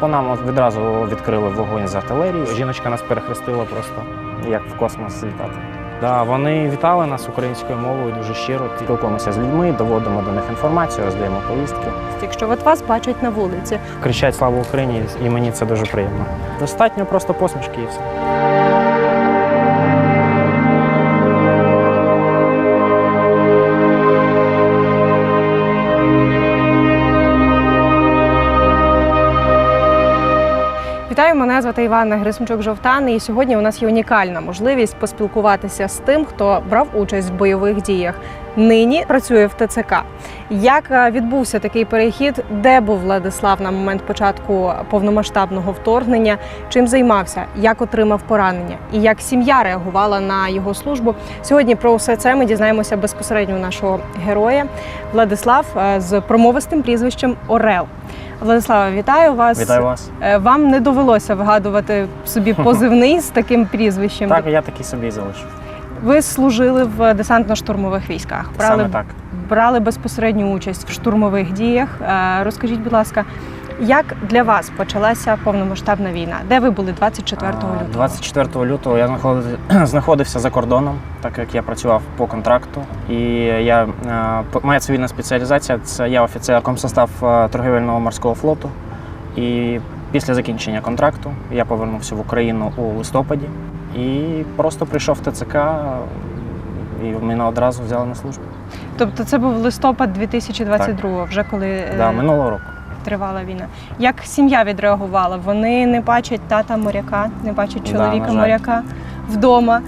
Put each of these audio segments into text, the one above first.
По нам відразу відкрили вогонь з артилерії. Жіночка нас перехрестила просто, як в космос літати. Да, вони вітали нас українською мовою дуже щиро. Спілкуємося з людьми, доводимо до них інформацію, роздаємо повістки. Якщо от вас бачать на вулиці, Кричать слава Україні, і мені це дуже приємно. Достатньо просто посмішки і все. Звати Іванна Грисмчук Жовтан. І сьогодні у нас є унікальна можливість поспілкуватися з тим, хто брав участь в бойових діях. Нині працює в ТЦК. Як е, відбувся такий перехід? Де був Владислав на момент початку повномасштабного вторгнення? Чим займався? Як отримав поранення? І як сім'я реагувала на його службу? Сьогодні про все це ми дізнаємося безпосередньо нашого героя Владислав е, з промовистим прізвищем Орел. Владислава, вітаю вас. Вітаю вас. Е, Вам не довелося вигадувати собі позивний з таким прізвищем. Так, я такий собі залишив. Ви служили в десантно-штурмових військах, брали, Саме так. брали безпосередню участь в штурмових діях. Е, Розкажіть, будь ласка, як для вас почалася повномасштабна війна? Де ви були 24 А, лютого? 24 лютого я знаходив- знаходився за кордоном, так як я працював по контракту. І я, е, моя цивільна спеціалізація це я офіцер комсостав е, торгівельного морського флоту. І після закінчення контракту я повернувся в Україну у листопаді і просто прийшов в ТЦК, і мене одразу взяли на службу. Тобто це був листопад 2022, вже коли е, Да, минулого року. Тривала війна. Як сім'я відреагувала? Вони не бачать тата моряка, не бачать чоловіка на жаль. моряка вдома.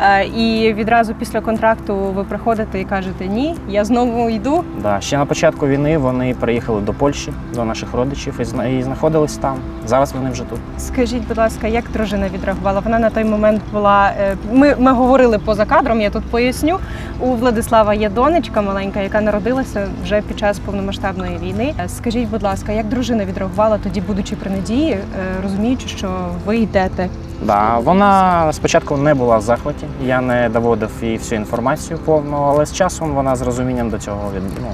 Е, І відразу після контракту ви приходите і кажете ні, я знову йду. Да. Ще на початку війни вони приїхали до Польщі, до наших родичів і зна- знаходились там. Зараз вони вже тут. Скажіть, будь ласка, як дружина відреагувала? Вона на той момент була. е, Ми, ми говорили поза кадром, я тут поясню. У Владислава є донечка маленька, яка народилася вже під час повномасштабної війни. Е, Скажіть, будь ласка, як дружина відреагувала тоді, будучи при надії, розуміючи, що ви йдете? Да, вона спочатку не була в захваті. Я не доводив їй всю інформацію повну, але з часом вона з розумінням до цього від ну,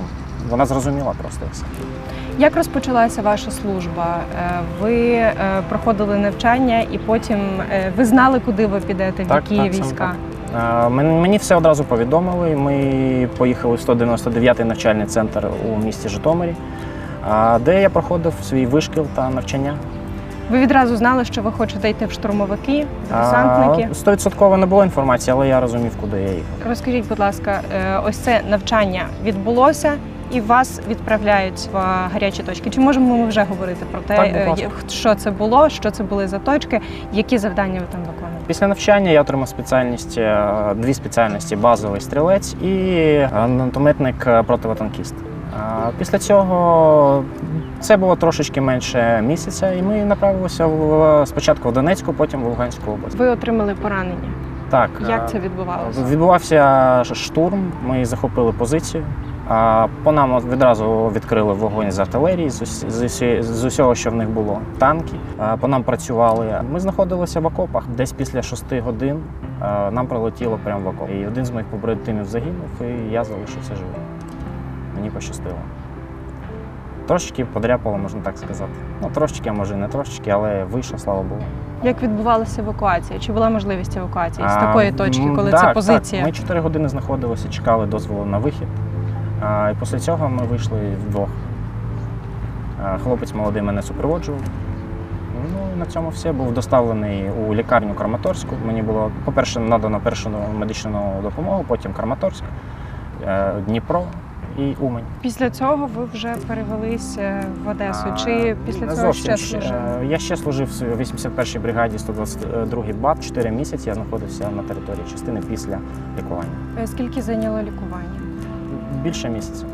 вона зрозуміла просто все. Як розпочалася ваша служба? Е, Ви е, проходили навчання і потім е, ви знали, куди ви підете, в Так, які так, війська? Мені все одразу повідомили. Ми поїхали в 199-й навчальний центр у місті Житомирі, де я проходив свій вишкіл та навчання. Ви відразу знали, що ви хочете йти в штурмовики, в десантники? Стовідсотково не було інформації, але я розумів, куди я їхав. Розкажіть, будь ласка, е, ось це навчання відбулося і вас відправляють в гарячі точки. Чи можемо ми вже говорити про те, Так, е, що це було, що це були за точки, які завдання ви там виконували? Після навчання я отримав спеціальність, е, дві спеціальності: базовий стрілець і гранатометник е, противотанкіст. Після цього це було трошечки менше місяця, і ми направилися в спочатку в Донецьку, потім в Луганську область. Ви отримали поранення. Так Як е, це відбувалося? відбувався штурм. Ми захопили позицію. По нам відразу відкрили вогонь з артилерії, з, з, усі- з усього, що в них було. Танки по нам працювали. Ми знаходилися в окопах. Десь після шести годин нам прилетіло прямо в окоп. І один з моїх побратимів загинув, і я залишився живим. Мені пощастило. Трошечки подряпало, можна так сказати. Ну, трошечки, а може і не трошечки, але вийшло, слава Богу. Як відбувалася евакуація? Чи була можливість евакуації з такої точки, коли так, це так. позиція? Ми 4 години знаходилися, чекали дозволу на вихід. А, і після цього ми вийшли вдвох. А, хлопець молодий мене супроводжував. Ну і на цьому все. Був доставлений у лікарню Краматорську. Мені було, по-перше, надано першу медичну допомогу, потім Краматорськ, е, Дніпро і Умань. Після цього ви вже перевелись е, в Одесу. А, чи після цього ще служили? Е, Я ще служив в 81-й бригаді 122-й БАТ. 4 місяці я знаходився на території частини після лікування. Е, Скільки зайняло лікування? Більше місяця.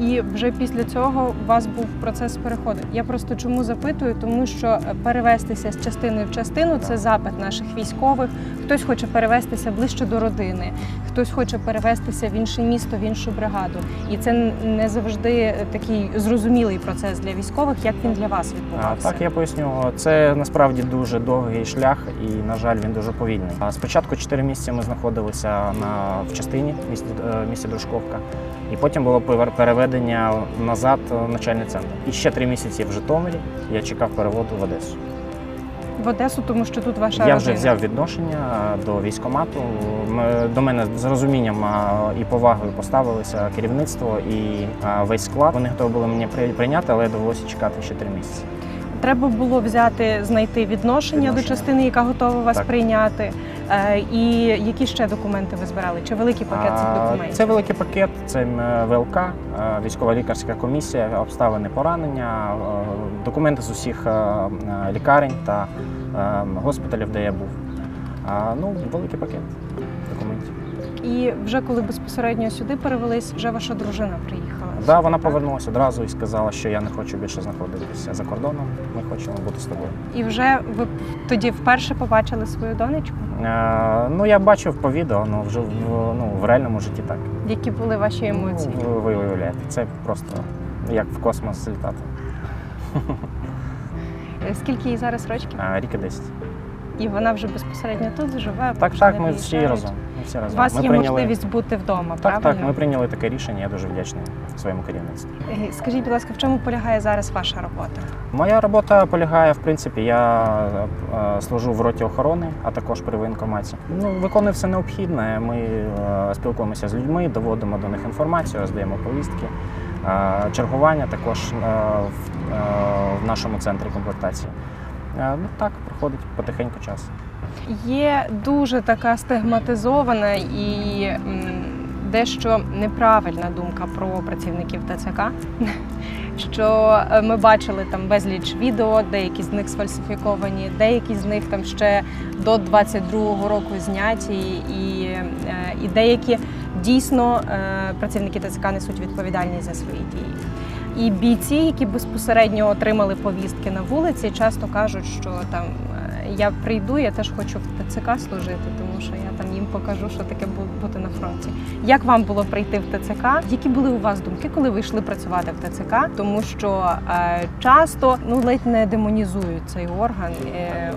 І вже після цього у вас був процес переходу. Я просто чому запитую, тому що перевестися з частини в частину це запит наших військових. Хтось хоче перевестися ближче до родини, хтось хоче перевестися в інше місто, в іншу бригаду. І це не завжди такий зрозумілий процес для військових. Як він для вас А. Так, я поясню. Це насправді дуже довгий шлях, і, на жаль, він дуже повільний. А Спочатку 4 місяці ми знаходилися на, в частині в місті, е, місті Дружковка, і потім було переведення назад в начальний центр. І ще 3 місяці в Житомирі я чекав переводу в Одесу. В Одесу, тому що тут ваша я родина. вже взяв відношення до військомату. Ми, до мене з розумінням а, і повагою поставилися керівництво і а, весь склад. Вони готові були мені при- прийняти, але довелося чекати ще три місяці. Треба було взяти, знайти відношення, до Відношення. частини, яка готова вас Так. прийняти. Е, і які ще документи ви збирали? Чи великий пакет цих документів? Це великий пакет, це ВЛК, е, військова лікарська комісія, обставини поранення, е, документи з усіх е, е, лікарень та е, госпіталів, де я був. Ну, великий пакет документів. І вже коли безпосередньо сюди перевелись, вже ваша дружина приїхала. Да, вона повернулася одразу і сказала, що я не хочу більше знаходитися за кордоном. Ми хочемо бути з тобою. І вже ви тоді вперше побачили свою донечку? Е, ну, я бачив по відео, але вже в, ну, в реальному житті так. Які були ваші емоції? Ну, ви уявляєте, це просто як в космос літати. Е, Скільки їй зараз років? А, рік і 10. І вона вже безпосередньо тут живе? Так, вже так, не ми всі виїжджають? разом. Ми всі У вас ми є прийняли... можливість бути вдома, Так, правильно? так, ми прийняли таке рішення, я дуже вдячний своєму керівництву. Е, Скажіть, будь ласка, в чому полягає зараз ваша робота? Моя робота полягає, в принципі, я е, служу в роті охорони, а також при воєнкоматі. Ну, виконую все необхідне. Ми е, спілкуємося з людьми, доводимо до них інформацію, роздаємо повістки. Чергування також в, нашому центрі комплектації. Ну так, проходить потихеньку час. Є дуже така стигматизована і дещо неправильна думка про працівників ТЦК. Що е, ми бачили там безліч відео, деякі з них сфальсифіковані, деякі з них там ще до 22-го року зняті, і, е, і деякі дійсно е, працівники ТЦК несуть відповідальність за свої дії. І бійці, які безпосередньо отримали повістки на вулиці, часто кажуть, що там я прийду, я теж хочу в ТЦК служити, тому що я там їм покажу, що таке бу- бути на фронті. Як вам було прийти в ТЦК? Які були у вас думки, коли ви йшли працювати в ТЦК? Тому що е, часто ну ледь не демонізують цей орган, е,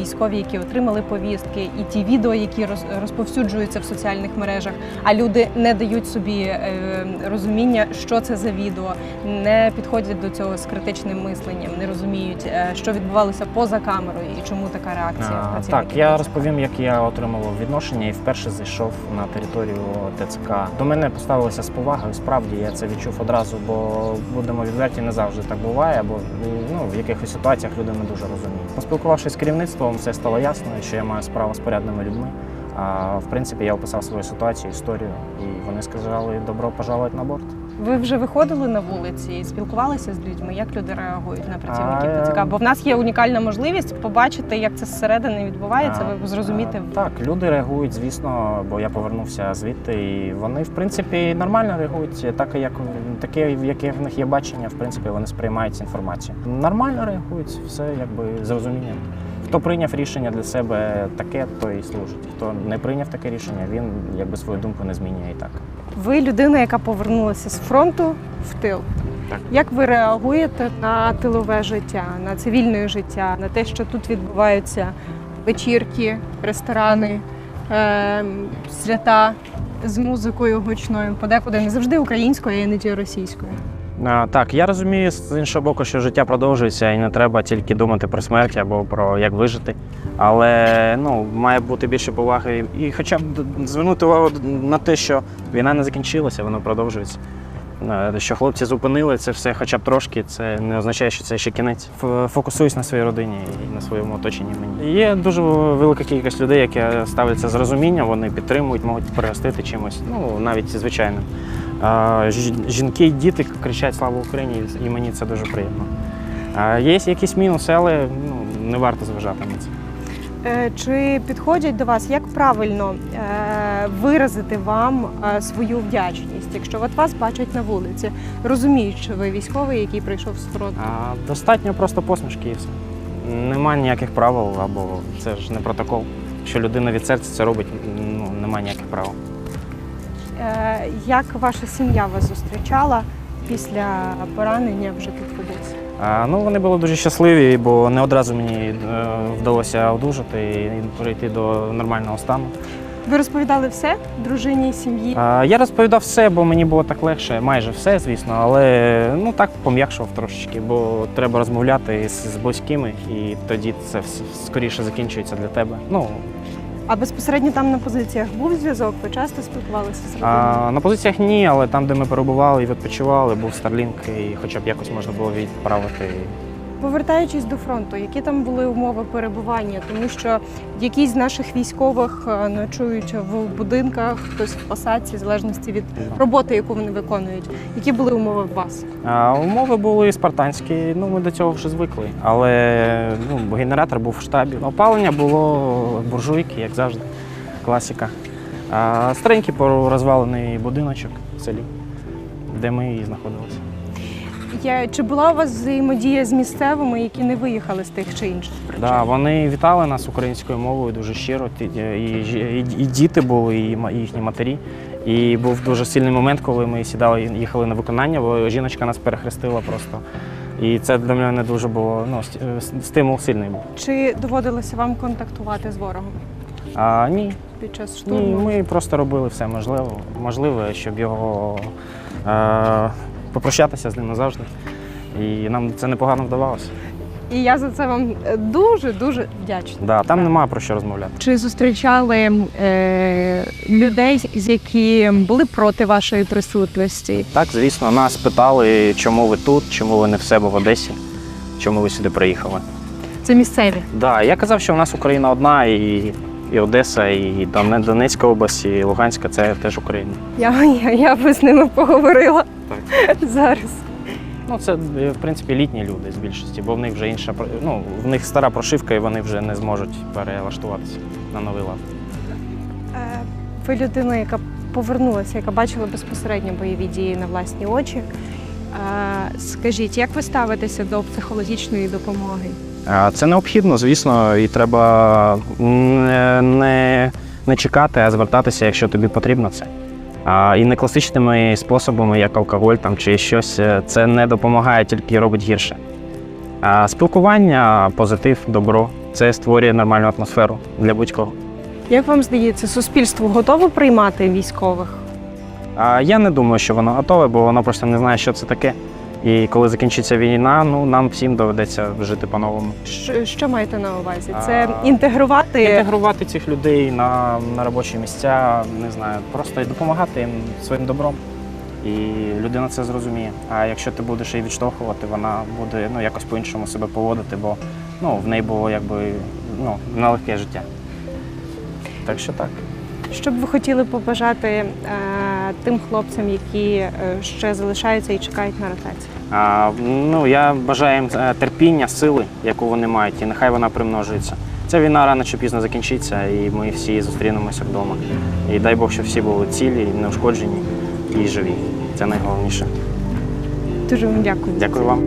військові, які отримали повістки, і ті відео, які роз- розповсюджуються в соціальних мережах, а люди не дають собі е, розуміння, що це за відео, не підходять до цього з критичним мисленням, не розуміють, е, що відбувалося поза камерою і чому така реакція. А, Так, я розповім, як я отримував відношення і вперше зайшов на територію ТЦК. До мене поставилися з повагою. Справді я це відчув одразу, бо будемо відверті, не завжди так буває, бо ну, в якихось ситуаціях люди не дуже розуміють. Поспілкувавшись з керівництвом, все стало ясно, що я маю справу з порядними людьми. А в принципі, я описав свою ситуацію, історію, і вони сказали добро пожаловать на борт. Ви вже виходили на вулиці і спілкувалися з людьми? Як люди реагують на працівників А, ТЦК? Бо в нас є унікальна можливість побачити, як це зсередини відбувається. Ви зрозуміти Так, люди реагують, звісно, бо я повернувся звідти, і вони, в принципі, нормально реагують, так як таке, яке в них є бачення, в принципі, вони сприймають інформацію. Нормально реагують, все якби з розумінням. Хто прийняв рішення для себе таке, той і служить. Хто не прийняв таке рішення, він якби свою думку не змінює і так. ви людина, яка повернулася з фронту в тил. Так. Як ви реагуєте на тилове життя, на цивільне життя, на те, що тут відбуваються вечірки, ресторани, е, свята з музикою гучною, подекуди не завжди українською, а іноді російською? Так, я розумію з іншого боку, що життя продовжується і не треба тільки думати про смерть або про як вижити. Але ну, має бути більше поваги. І хоча б звернути увагу на те, що війна не закінчилася, вона продовжується. Е, Що хлопці зупинили це все хоча б трошки, це не означає, що це ще кінець. Фокусуюсь на своїй родині і на своєму оточенні мені. Є дуже велика кількість людей, які ставляться з розумінням, вони підтримують, можуть пригостити чимось, ну навіть звичайно. Жінки й діти кричать Слава Україні, і мені це дуже приємно. Є якісь мінуси, але ну, не варто зважати на це. Е, Чи підходять до вас, як правильно е, виразити вам е, свою вдячність, якщо от вас бачать на вулиці, розуміють, що ви військовий, який прийшов з фронту? Достатньо просто посмішки і все. Нема ніяких правил, або це ж не протокол. Якщо людина від серця це робить, ну, немає ніяких правил. Е, Як ваша сім'я вас зустрічала після поранення вже тут в Одесі? Ну, вони були дуже щасливі, бо не одразу мені е, вдалося одужати і перейти до нормального стану. Ви розповідали все дружині, сім'ї? Я розповідав все, бо мені було так легше, майже все, звісно, але ну так пом'якшував трошечки, бо треба розмовляти з, з близькими, і тоді це скоріше закінчується для тебе. Ну, А безпосередньо там на позиціях був зв'язок? Ви часто спілкувалися з родиною? а, на позиціях ні, але там, де ми перебували і відпочивали, був Starlink, і хоча б якось можна було відправити. Повертаючись до фронту, які там були умови перебування? Тому що якісь з наших військових е, ночують в будинках, хтось в посадці, в залежності від роботи, яку вони виконують. Які були умови в вас? А, умови були спартанські, ну ми до цього вже звикли. Але ну, генератор був в штабі. Опалення було буржуйки, як завжди, класика. А, старенький розвалений будиночок в селі, де ми і знаходилися. Я, чи була у вас взаємодія з місцевими, які не виїхали з тих чи інших причин? Да, вони вітали нас українською мовою дуже щиро. Ті- І, і, і діти були, і і їхні матері. І був дуже сильний момент, коли ми сідали і їхали на виконання, бо жіночка нас перехрестила просто. І це для мене дуже було ну, е, стимул сильний був. Чи доводилося вам контактувати з ворогом А, ні, під час ні, штурму? ми просто робили все можливе, можливе, щоб його е, попрощатися з ним назавжди. І нам це непогано вдавалося. І я за це вам дуже дуже вдячна. Да, там немає про що розмовляти. Чи зустрічали е, людей, з які були проти вашої присутності? Так, звісно, нас питали, чому ви тут, чому ви не в себе в Одесі, чому ви сюди приїхали. Це місцеві. Да, я казав, що в нас Україна одна, і, і Одеса, і Доне- Донецька область, і Луганська це теж Україна. Я, я, я би з ними поговорила зараз. Ну, це, е, в принципі, літні люди з більшості, бо в них вже інша ну, в них стара прошивка, і вони вже не зможуть перелаштуватися на новий лад. Е, Ви людина, яка повернулася, яка бачила безпосередньо бойові дії на власні очі. Е, Скажіть, як ви ставитеся до психологічної допомоги? Це необхідно, звісно, і треба не, не, не чекати, а звертатися, якщо тобі потрібно це. А, і не класичними способами, як алкоголь там, чи щось, е, це не допомагає, тільки робить гірше. А спілкування, позитив, добро це створює нормальну атмосферу для будь-кого. Як вам здається, суспільство готове приймати військових? А я не думаю, що воно готове, бо воно просто не знає, що це таке. І коли закінчиться війна, ну нам всім доведеться жити по-новому. Що, що маєте на увазі? Це А, інтегрувати Інтегрувати цих людей на, на робочі місця, не знаю, просто допомагати їм своїм добром. І людина це зрозуміє. А якщо ти будеш її відштовхувати, вона буде ну, якось по-іншому себе поводити, бо ну, в неї було якби ну, нелегке життя. Так що так. Що б ви хотіли побажати е, тим хлопцям, які е, ще залишаються і чекають на ротацію? А, ну, я бажаю їм е, терпіння, сили, яку вони мають, і нехай вона примножується. Ця війна рано чи пізно закінчиться, і ми всі зустрінемося вдома. І дай Бог, щоб всі були цілі, неушкоджені і живі. Це найголовніше. Дуже вам дякую. Дякую вам.